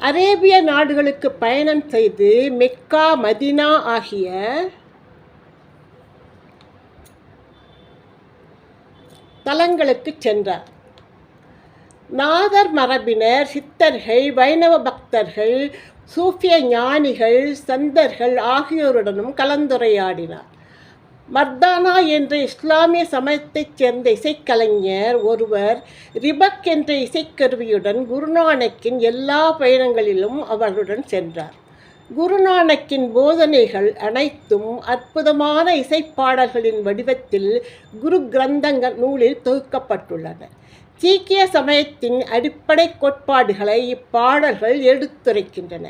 அரேபிய நாடுகளுக்கு பயணம் செய்து மெக்கா மதினா ஆகிய தலங்களுக்கு சென்றார். நாதர் மரபினர் சித்தர்கள் வைணவ பக்தர்கள் சூஃபிய ஞானிகள் சந்தர்கள் ஆகியோருடனும் கலந்துரையாடினார். மர்தானா என்ற இஸ்லாமிய சமயத்தைச் சேர்ந்த இசைக்கலைஞர் ஒருவர் ரிபக் என்ற இசைக்கருவியுடன் குருநானக்கின் எல்லா பயணங்களிலும் அவருடன் சென்றார். குருநானக்கின் போதனைகள் அனைத்தும் அற்புதமான இசைப்பாடல்களின் வடிவத்தில் குரு கிரந்தங்கள் நூலில் தொகுக்கப்பட்டுள்ளன. சீக்கிய சமயத்தின் அடிப்படை கோட்பாடுகளை இப்பாடல்கள் எடுத்துரைக்கின்றன.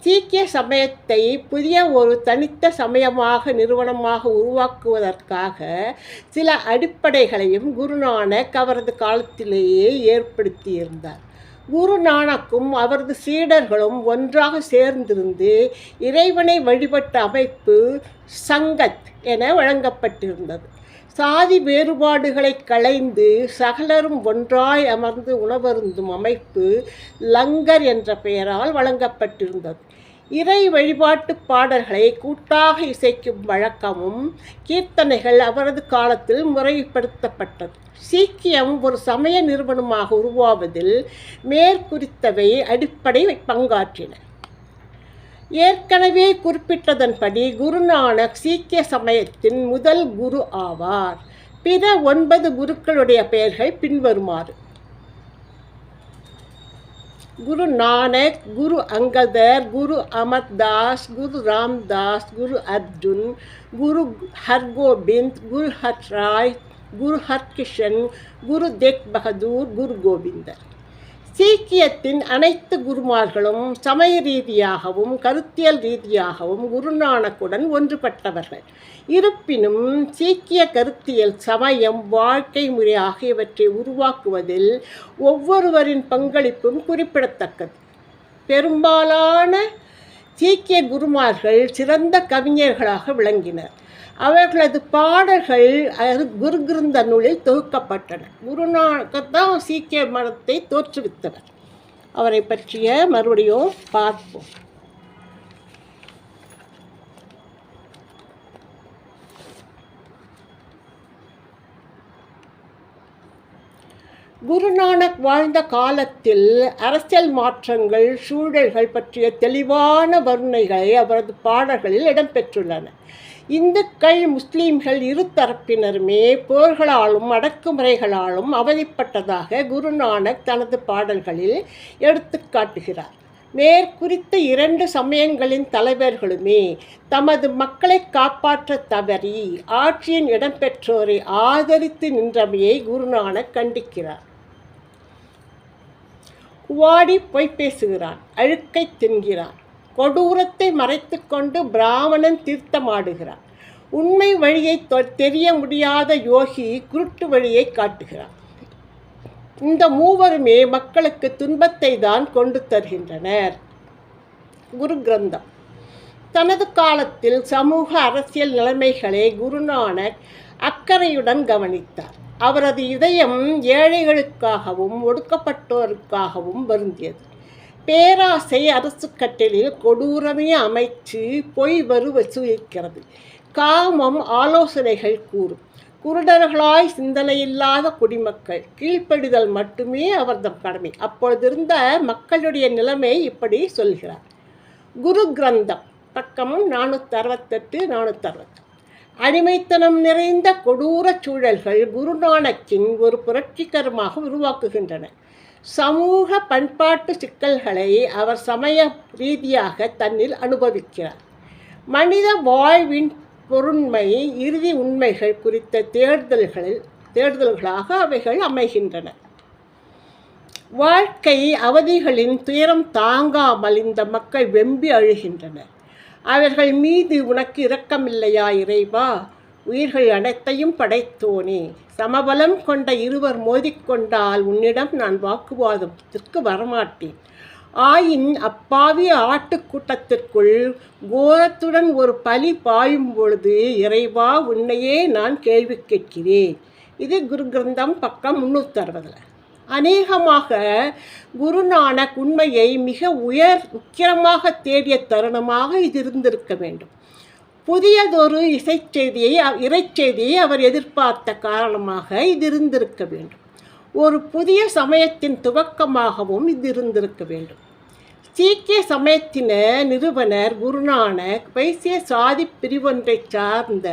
சீக்கிய சமயத்தை புதிய ஒரு தனித்த சமயமாக நிறுவனமாக உருவாக்குவதற்காக சில அடிப்படைகளையும் குருநானக் அவரது காலத்திலேயே ஏற்படுத்தியிருந்தார். குரு நானக்கும் அவரது சீடர்களும் ஒன்றாக சேர்ந்திருந்து இறைவனை வழிபட்ட அமைப்பு சங்கத் என வழங்கப்பட்டிருந்தது. சாதி வேறுபாடுகளை களைந்து சகலரும் ஒன்றாய் அமர்ந்து உணவருந்தும் அமைப்பு லங்கர் என்ற பெயரால் வழங்கப்பட்டிருந்தது. இறை வழிபாட்டு பாடல்களை கூட்டாக இசைக்கும் வழக்கமும் கீர்த்தனைகள் அவரது காலத்தில் முறைப்படுத்தப்பட்டது. சீக்கியம் ஒரு சமய நிறுவனமாக உருவாவதில் மேற்குறித்தவை அடிப்படை பங்காற்றின. ஏற்கனவே குறிப்பிட்டதன்படி குருநானக் சீக்கிய சமயத்தின் முதல் குரு ஆவார். பிற ஒன்பது குருக்களுடைய பெயர்கள் பின்வருமாறு. குரு நானக் குரு அங்கதர் குரு அமர்தாஸ் குரு ராம்தாஸ் குரு அர்ஜுன் குரு ஹர்கோபிந்த் குரு ஹர்ராய் குரு ஹர்கிஷன் குரு தேக் பகதூர் குரு கோவிந்தர். சீக்கியத்தின் அனைத்து குருமார்களும் சமய ரீதியாகவும் கருத்தியல் ரீதியாகவும் குருநானக்குடன் ஒன்றுபட்டவர்கள். இருப்பினும் சீக்கிய கருத்தியல் சமயம் வாழ்க்கை முறை ஆகியவற்றை உருவாக்குவதில் ஒவ்வொருவரின் பங்களிப்பும் குறிப்பிடத்தக்கது. பெரும்பாலான சீக்கிய குருமார்கள் சிறந்த கவிஞர்களாக விளங்கினர். அவர்களது பாடல்கள் குரு கிருந்த நூலில் தொகுக்கப்பட்டன. குருநானக் தான் சீக்கிய மதத்தை தோற்றுவித்தவர் அவரை பற்றிய மறுபடியும் பார்ப்போம். குருநானக் வாழ்ந்த காலத்தில் அரசியல் மாற்றங்கள் சூழல்கள் பற்றிய தெளிவான வர்ணைகளை அவரது பாடல்களில் இடம்பெற்றுள்ளன. இந்துக்கள் முஸ்லீம்கள் இரு தரப்பினருமே போர்களாலும் அடக்குமுறைகளாலும் அவதிப்பட்டதாக குருநானக் தனது பாடல்களில் எடுத்து காட்டுகிறார். மேற்குறித்த இரண்டு சமயங்களின் தலைவர்களுமே தமது மக்களை காப்பாற்ற தவறி ஆட்சியின் இடம்பெற்றோரை ஆதரித்து நின்றமையை குருநானக் கண்டிக்கிறார். குவாடி பொய் பேசுகிறான் அழுக்கை தின்கிறான். கொடூரத்தை மறைத்துக்கொண்டு பிராமணன் தீர்த்தமாடுகிறான். உண்மை வழியை தெரிய முடியாத யோகி குருட்டு வழியை காட்டுகிறான். இந்த மூவருமே மக்களுக்கு துன்பத்தை தான் கொண்டு தருகின்றனர். குரு கிரந்தம். தனது காலத்தில் சமூக அரசியல் நிலைமைகளை குருநானக் அக்கறையுடன் கவனித்தார். அவரது இதயம் ஏழைகளுக்காகவும் ஒடுக்கப்பட்டோருக்காகவும் வருந்தியது. பேராசை அரசு கட்டளில் கொடூரமே அமைச்சு பொய் வரு வசூலிக்கிறது காமம் ஆலோசனைகள் கூறும். குருடர்களாய் சிந்தனையில்லாத குடிமக்கள் கீழ்ப்படிதல் மட்டுமே அவர்தம் கடமை. அப்பொழுதிருந்த மக்களுடைய நிலைமை இப்படி சொல்கிறார். குரு கிரந்தம் பக்கம் நானூற்றி அறுபத்தெட்டு நானூற்றி அறுபத்தி அடிமைத்தனம் நிறைந்த கொடூர சூழல்கள் குருநானக்கின் ஒரு புரட்சிகரமாக உருவாக்குகின்றன. சமூக பண்பாட்டு சிக்கல்களை அவர் சமய ரீதியாக தன்னில் அனுபவிக்கிறார். மனித வாழ்வின் பொருண்மை இறுதி உண்மைகள் குறித்த தேர்தல்களில் தேர்தல்களாக அவைகள் அமைகின்றன. வாழ்க்கை அவதிகளின் துயரம் தாங்காமல் இந்த மக்கள் வெம்பி அழுகின்றனர். அவர்கள் மீது உனக்கு இரக்கமில்லையா இறைவா? உயிர்கள் அனைத்தையும் படைத்தோனே. சமபலம் கொண்ட இருவர் மோதிக்கொண்டால் உன்னிடம் நான் வாக்குவாதத்திற்கு வரமாட்டேன். ஆயின் அப்பாவி ஆட்டுக்கூட்டத்திற்குள் கோரத்துடன் ஒரு பலி பாயும் பொழுது இறைவா உன்னையே நான் கேள்வி கேட்கிறேன். இது குரு கிரந்தம் பக்கம் முந்நூற்றி அறுபதில் அநேகமாக குருநானக் உண்மையை மிக உயர் உக்கிரமாக தேடிய தருணமாக இது இருந்திருக்க வேண்டும். புதியதொரு இசைச்செய்தியை இறைச்செய்தியை அவர் எதிர்பார்த்த காரணமாக இது இருந்திருக்க வேண்டும். ஒரு புதிய சமயத்தின் துவக்கமாகவும் இது இருந்திருக்க வேண்டும். சீக்கிய சமயத்தின நிறுவனர் குருநானக் வைசிய சாதி பிரிவொன்றை சார்ந்த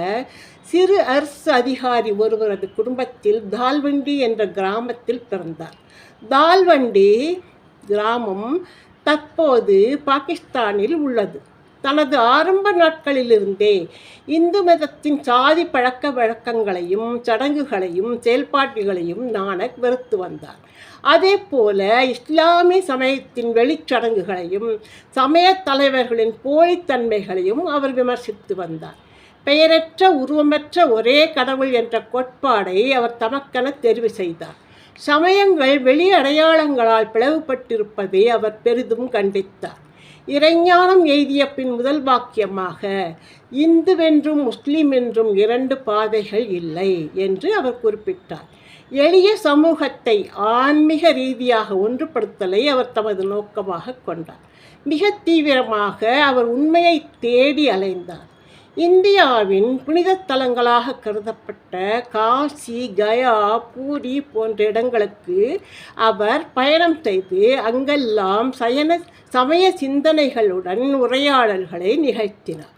சிறு அரசு அதிகாரி ஒருவரது குடும்பத்தில் தால்வண்டி என்ற கிராமத்தில் பிறந்தார். தால்வண்டி கிராமம் தற்போது பாகிஸ்தானில் உள்ளது. தனது ஆரம்ப நாட்களிலிருந்தே இந்து மதத்தின் சாதி பழக்க வழக்கங்களையும் சடங்குகளையும் செயல்பாடுகளையும் நானக் வெறுத்து வந்தார். அதே போல இஸ்லாமிய சமயத்தின் வெளிச்சடங்குகளையும் சமய தலைவர்களின் போலித்தன்மைகளையும் அவர் விமர்சித்து வந்தார். பெயரற்ற உருவமற்ற ஒரே கடவுள் என்ற கோட்பாடை அவர் தமக்கென தெரிவு செய்தார். சமயங்கள் வெளி அடையாளங்களால் பிளவுபட்டிருப்பதை அவர் பெரிதும் கண்டித்தார். இறைஞானம் எய்திய பின் முதல் வாக்கியமாக இந்துவென்றும் முஸ்லீம் என்றும் இரண்டு பாதைகள் இல்லை என்று அவர் குறிப்பிட்டார். எளிய சமூகத்தை ஆன்மீக ரீதியாக ஒன்றுபடுத்தலை அவர் தமது நோக்கமாக கொண்டார். மிக தீவிரமாக அவர் உண்மையை தேடி அலைந்தார். இந்தியாவின் புனித தலங்களாக கருதப்பட்ட காசி கயா பூரி போன்ற இடங்களுக்கு அவர் பயணம் செய்து அங்கெல்லாம் சயன சமய சிந்தனைகளுடன் உரையாடல்களை நிகழ்த்தினார்.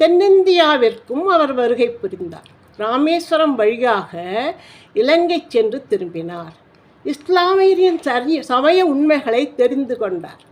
தென்னிந்தியாவிற்கும் அவர் வருகை புரிந்தார். ராமேஸ்வரம் வழியாக இலங்கை சென்று திரும்பினார். இஸ்லாமியரின் சரி சமய உண்மைகளை தெரிந்து கொண்டார்.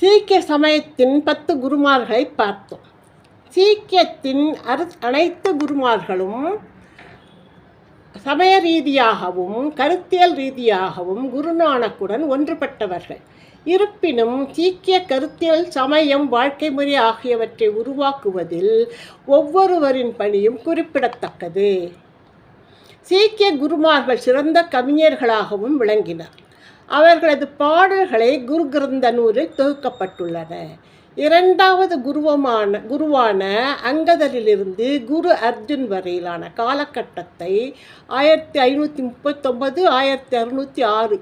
சீக்கிய சமயத்தின் பத்து குருமார்களை பார்த்தோம். சீக்கியத்தின் அரு அனைத்து குருமார்களும் சமய ரீதியாகவும் கருத்தியல் ரீதியாகவும் குருநானக்குடன் ஒன்றுபட்டவர்கள். இருப்பினும் சீக்கிய கருத்தியல் சமயம் வாழ்க்கை முறை ஆகியவற்றை உருவாக்குவதில் ஒவ்வொருவரின் பணியும் குறிப்பிடத்தக்கது. சீக்கிய குருமார்கள் சிறந்த கவிஞர்களாகவும் விளங்கினர். அவர்களது பாடல்களை குரு கிரந்த நூலில் தொகுக்கப்பட்டுள்ளன. இரண்டாவது குருவமான குருவான அங்கதரிலிருந்து குரு அர்ஜுன் வரையிலான காலகட்டத்தை ஆயிரத்தி ஐநூற்றி முப்பத்தொன்பது ஆயிரத்தி அறுநூற்றி ஆறு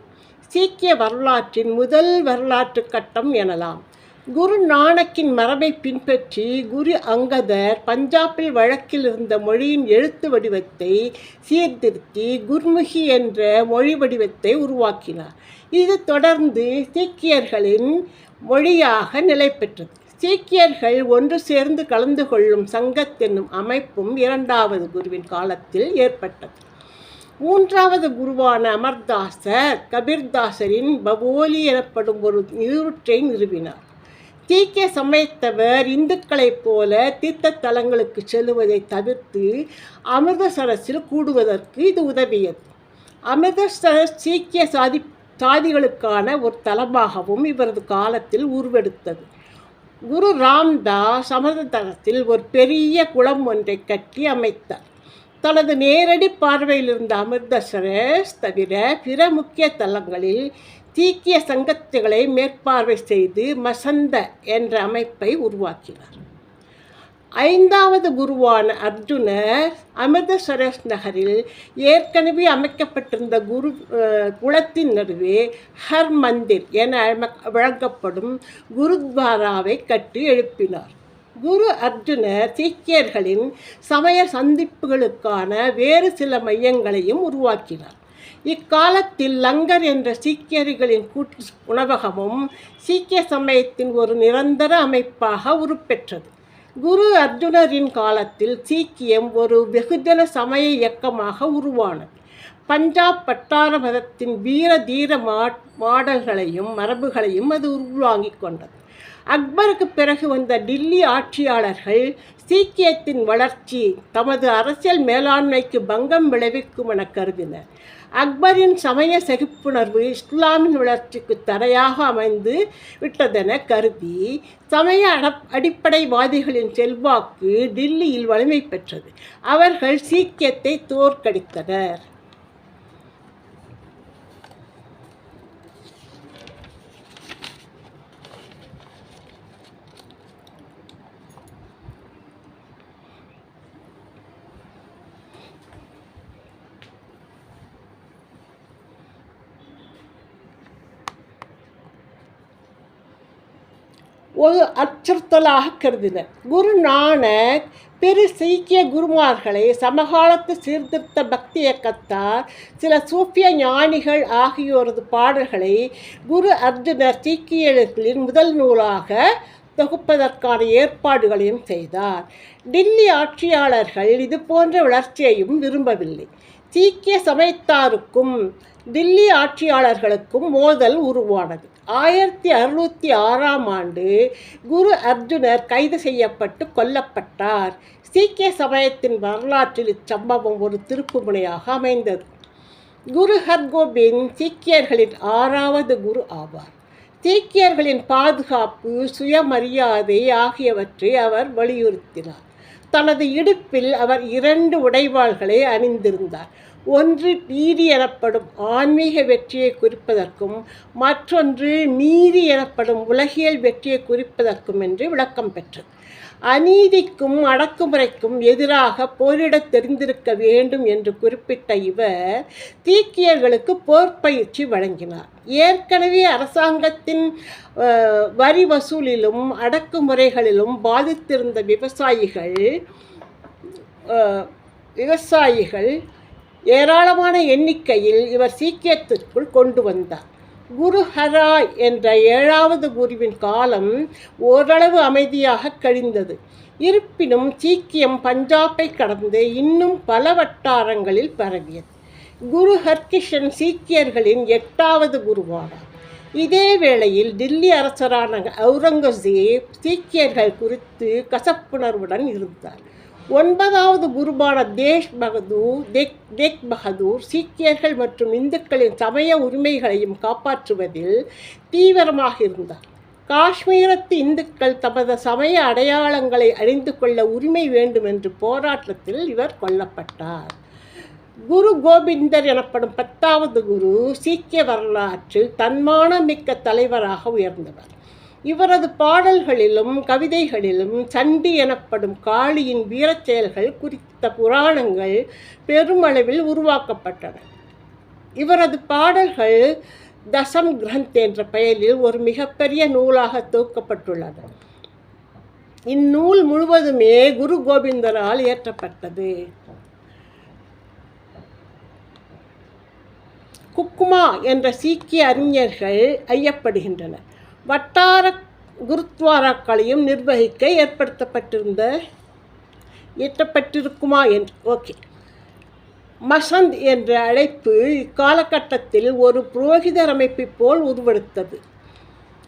சீக்கிய வரலாற்றின் முதல் வரலாற்று கட்டம் எனலாம். குரு நானக்கின் மரபை பின்பற்றி குரு அங்கதர் பஞ்சாபில் வழக்கில் இருந்த மொழியின் எழுத்து வடிவத்தை சீர்திருத்தி குர்முகி என்ற மொழி வடிவத்தை உருவாக்கினார். இது தொடர்ந்து சீக்கியர்களின் மொழியாக நிலை பெற்றது. சீக்கியர்கள் ஒன்று சேர்ந்து கலந்து கொள்ளும் சங்கத் என்னும் அமைப்பும் இரண்டாவது குருவின் காலத்தில் ஏற்பட்டது. மூன்றாவது குருவான அமர்தாசர் கபீர்தாசரின் பவோலி எனப்படும் ஒரு நிறுவற்றை நிறுவினார். சீக்கிய சமயத்தவர் இந்துக்களைப் போல தீர்த்த தலங்களுக்கு செல்லுவதை தவிர்த்து அமிர்தசரஸில் கூடுவதற்கு இது உதவியது. அமிர்தசரஸ் சீக்கிய சாதி சாதிகளுக்கான ஒரு தலமாகவும் இவரது காலத்தில் உருவெடுத்தது. குரு ராம்தாஸ் அமிர்தசரஸில் ஒரு பெரிய குளம் ஒன்றை கட்டி அமைத்தார். தனது நேரடி பார்வையில் இருந்த அமிர்தசரஸ் தவிர பிற முக்கிய தலங்களில் சீக்கிய சங்கத்துகளை மேற்பார்வை செய்து மசந்த என்ற அமைப்பை உருவாக்கினார். ஐந்தாவது குருவான அர்ஜுனர் அமிர்தசரஸ் நகரில் ஏற்கனவே அமைக்கப்பட்டிருந்த குரு குளத்தின் நடுவே ஹர் மந்திர் என வழங்கப்படும் குருத்வாராவை கட்டி எழுப்பினார். குரு அர்ஜுனர் சீக்கியர்களின் சமய சந்திப்புகளுக்கான வேறு சில மையங்களையும் உருவாக்கினார். இக்காலத்தில் லங்கர் என்ற சீக்கியர்களின் கூட்டு உணவகமும் சீக்கிய சமயத்தின் ஒரு நிரந்தர அமைப்பாக உருப்பெற்றது. குரு அர்ஜுனரின் காலத்தில் சீக்கியம் ஒரு வெகுஜன சமய இயக்கமாக உருவானது. பஞ்சாப் பட்டார மதத்தின் வீர தீர மா மாடல்களையும் மரபுகளையும் அது உள்வாங்கிக் கொண்டது. அக்பருக்கு பிறகு வந்த டில்லி ஆட்சியாளர்கள் சீக்கியத்தின் வளர்ச்சி தமது அரசியல் மேலாண்மைக்கு பங்கம் விளைவிக்கும் என கருதினர். அக்பரின் சமய சகிப்புணர்வு இஸ்லாமின் வளர்ச்சிக்கு தடையாக அமைந்து விட்டதென கருதி சமய அடப் அடிப்படைவாதிகளின் செல்வாக்கு டில்லியில் வலிமை பெற்றது. அவர்கள் சீக்கியத்தை தோற்கடித்தனர். ஒரு அச்சுறுத்தலாக கருதினர். குரு நானக் பெரு சீக்கிய குருமார்களை சமகாலத்து சீர்திருத்த பக்தி இயக்கத்தார் சில சூஃபிய ஞானிகள் ஆகியோரது பாடல்களை குரு அர்ஜுனர் சீக்கியர்களின் முதல் நூலாக தொகுப்பதற்கான ஏற்பாடுகளையும் செய்தார். டில்லி ஆட்சியாளர்கள் இது போன்ற வளர்ச்சியையும் விரும்பவில்லை. சீக்கிய சமயத்தாருக்கும் தில்லி ஆட்சியாளர்களுக்கும் மோதல் உருவானது. ஆயிரத்தி அறுநூற்றி ஆறாம் ஆண்டு குரு அர்ஜுனர் கைது செய்யப்பட்டு கொல்லப்பட்டார். சீக்கிய சமயத்தின் வரலாற்றில் இச்சம்பவம் ஒரு திருப்புமுனையாக அமைந்தது. குரு ஹர்கோபிந்த் சீக்கியர்களின் ஆறாவது குரு ஆவார். சீக்கியர்களின் பாதுகாப்பு சுயமரியாதை ஆகியவற்றை அவர் வலியுறுத்தினார். தனது இடுப்பில் அவர் இரண்டு உடைவாள்களை அணிந்திருந்தார். ஒன்று நீதி எனப்படும் ஆன்மீக வெற்றியை குறிப்பதற்கும் மற்றொன்று நீதி எனப்படும் உலகியல் வெற்றியை குறிப்பதற்கும் என்று விளக்கம் பெற்றது. அநீதிக்கும் அடக்குமுறைக்கும் எதிராக போரிடத் தெரிந்திருக்க வேண்டும் என்று குறிப்பிட்ட இவர் தீக்கியர்களுக்கு போர் பயிற்சி வழங்கினார். ஏற்கனவே அரசாங்கத்தின் வரி வசூலிலும் அடக்குமுறைகளிலும் பாதித்திருந்த விவசாயிகள் விவசாயிகள் ஏராளமான எண்ணிக்கையில் இவர் சீக்கியத்திற்குள் கொண்டு வந்தார். குரு ஹராய் என்ற ஏழாவது குருவின் காலம் ஓரளவு அமைதியாக கழிந்தது. இருப்பினும் சீக்கியம் பஞ்சாபை கடந்து இன்னும் பல வட்டாரங்களில் பரவியது. குரு ஹர்கிஷன் சீக்கியர்களின் எட்டாவது குருவானார் இதே வேளையில் டில்லி அரசரான அவுரங்கசீப் சீக்கியர்கள் குறித்து கசப்புணர்வுடன் இருந்தார். ஒன்பதாவது குருபான தேஷ் பகதூர் தேக் தேக் பகதூர் சீக்கியர்கள் மற்றும் இந்துக்களின் சமய உரிமைகளையும் காப்பாற்றுவதில் தீவிரமாக இருந்தார். காஷ்மீரத்து இந்துக்கள் தமது சமய அடையாளங்களை அணிந்து கொள்ள உரிமை வேண்டும் என்று போராட்டத்தில் இவர் கொல்லப்பட்டார். குரு கோபிந்தர் எனப்படும் பத்தாவது குரு சீக்கிய வரலாற்றில் தன்மான மிக்க தலைவராக உயர்ந்தவர். இவரது பாடல்களிலும் கவிதைகளிலும் சண்டி எனப்படும் காளியின் வீரச் செயல்கள் குறித்த புராணங்கள் பெருமளவில் உருவாக்கப்பட்டன. இவரது பாடல்கள் தசம் கிரந்த் என்ற பெயரில் ஒரு மிகப்பெரிய நூலாக தொகுக்கப்பட்டுள்ளது இந்நூல் முழுவதுமே குரு கோவிந்தரால் இயற்றப்பட்டது. குக்குமா என்ற சீக்கிய அறிஞர்கள் ஐயப்படுகின்றனர். வட்டார குருத்வாராக்களையும் நிர்வகிக்க ஏற்படுத்தப்பட்டிருந்த இயற்றப்பட்டிருக்குமா என்று ஓகே. மசந்த் என்ற அழைப்பு இக்காலகட்டத்தில் ஒரு புரோகிதர் அமைப்பை போல் உருவெடுத்தது.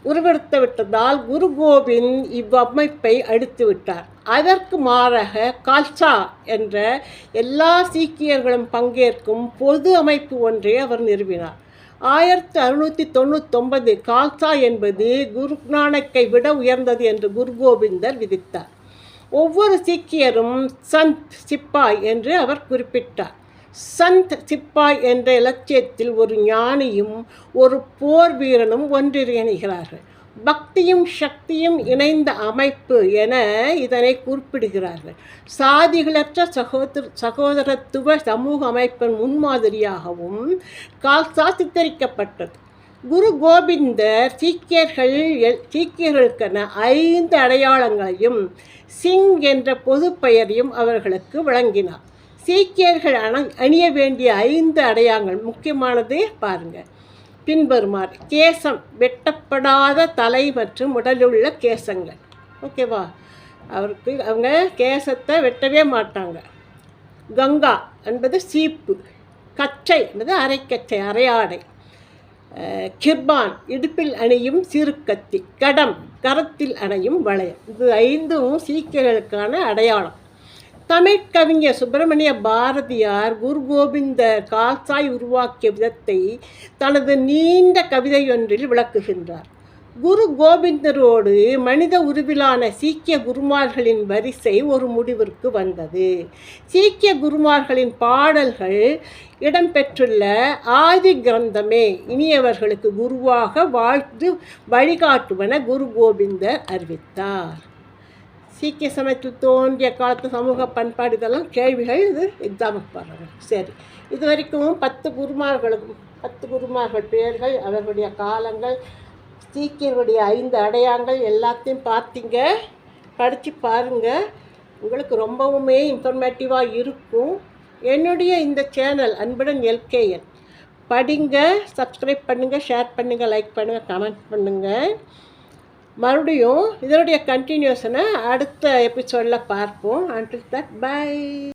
உருவெடுத்து விட்டதால் குரு கோவிந்த் இவ்வமைப்பை அடித்து விட்டார். அதற்கு மாறாக கால்சா என்ற எல்லா சீக்கியர்களும் பங்கேற்கும் பொது அமைப்பு ஒன்றை அவர் நிறுவினார். ஆயிரத்தி அறுநூற்றி தொண்ணூத்தொன்பது கால்சா என்பது குருநானக்கை விட உயர்ந்தது என்று குரு கோவிந்தர் விதித்தார். ஒவ்வொரு சீக்கியரும் சந்த் சிப்பாய் என்று அவர் குறிப்பிட்டார். சந்த் சிப்பாய் என்ற இலட்சியத்தில் ஒரு ஞானியும் ஒரு போர் வீரனும் ஒன்றிணைகிறார்கள். பக்தியும் சக்தியும் இணைந்த அமைப்பு என இதனை குறிப்பிடுகிறார்கள். சாதிகளற்ற சகோதர சகோதரத்துவ சமூக அமைப்பின் முன்மாதிரியாகவும் கால்சா சித்தரிக்கப்பட்டது குரு கோபிந்தர் சீக்கியர்கள் எல்- சீக்கியர்களுக்கென ஐந்து அடையாளங்களையும் சிங் என்ற பொது பெயரையும் அவர்களுக்கு வழங்கினார். சீக்கியர்கள் அண அணிய வேண்டிய ஐந்து அடையாளங்கள் முக்கியமானதே பாருங்கள் பின்வருமாறு. கேசம் வெட்டப்படாத தலை மற்றும் உடலுள்ள கேசங்கள். ஓகேவா அவருக்கு அவங்க கேசத்தை வெட்டவே மாட்டாங்க. கங்கா என்பது சீப்பு கச்சை என்பது அரைக்கச்சை அரையாடை. கிர்பான் இடுப்பில் அணியும் சிறுக்கத்தி கடம் கரத்தில் அணையும் வளையம். இது ஐந்தும் சீக்கியர்களுக்கான அடையாளம். தமிழ் கவிஞர் சுப்பிரமணிய பாரதியார் குரு கோவிந்த கால்சாய் உருவாக்கிய விதத்தை தனது நீண்ட கவிதையொன்றில் விளக்குகின்றார். குரு கோவிந்தரோடு மனித உருவிலான சீக்கிய குருமார்களின் வரிசை ஒரு முடிவிற்கு வந்தது. சீக்கிய குருமார்களின் பாடல்கள் இடம்பெற்றுள்ள ஆதி கிரந்தமே இனியவர்களுக்கு குருவாக வாழ்த்து வழிகாட்டுவன குரு கோவிந்தர் அறிவித்தார். சீக்கிய சமயத்தில் தோன்றிய காலத்து சமூக பண்பாடு இதெல்லாம் கேள்விகள் இது எக்ஸாமுக்கு பாருங்கள் சரி. இது வரைக்கும் பத்து குருமார்களுக்கும் பத்து குருமார்கள் பெயர்கள் அவர்களுடைய காலங்கள் சீக்கியர்களுடைய ஐந்து அடையாளங்கள் எல்லாத்தையும் பார்த்தீங்க. படித்து பாருங்கள் உங்களுக்கு ரொம்பவுமே இன்ஃபர்மேட்டிவாக இருக்கும். என்னுடைய இந்த சேனல் அன்புடன் எல்கேஎன் படிங்க சப்ஸ்கிரைப் பண்ணுங்கள் ஷேர் பண்ணுங்கள் லைக் பண்ணுங்கள் கமெண்ட் பண்ணுங்கள் மறுபடியும் இதனுடைய கண்டினியூஷனை அடுத்த எபிசோடில் பார்ப்போம். Until that by